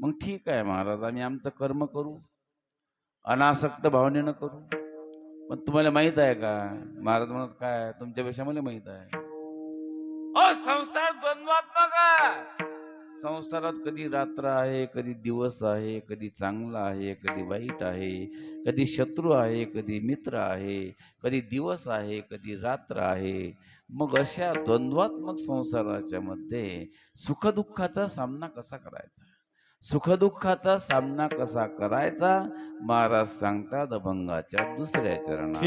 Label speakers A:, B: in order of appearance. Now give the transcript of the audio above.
A: मग ठीक आहे महाराज आम्ही आमचं कर्म करू अनासक्त भावनेनं करू. पण तुम्हाला माहीत आहे का? महाराज म्हणत काय तुमच्यापेक्षा मला माहीत आहे. अ संसार द्वंद्वात्मक आहे. संसारात कधी रात्र आहे कधी दिवस आहे कधी चांगला आहे कधी वाईट आहे कधी शत्रू आहे कधी मित्र आहे कधी दिवस आहे कधी रात्र आहे. मग अशा द्वंद्वात्मक संसाराच्या मध्ये सुखदुःखाचा सामना कसा करायचा? सुखदुःखाचा सामना कसा करायचा? महाराज सांगतात अभंगाच्या दुसऱ्या चरणात.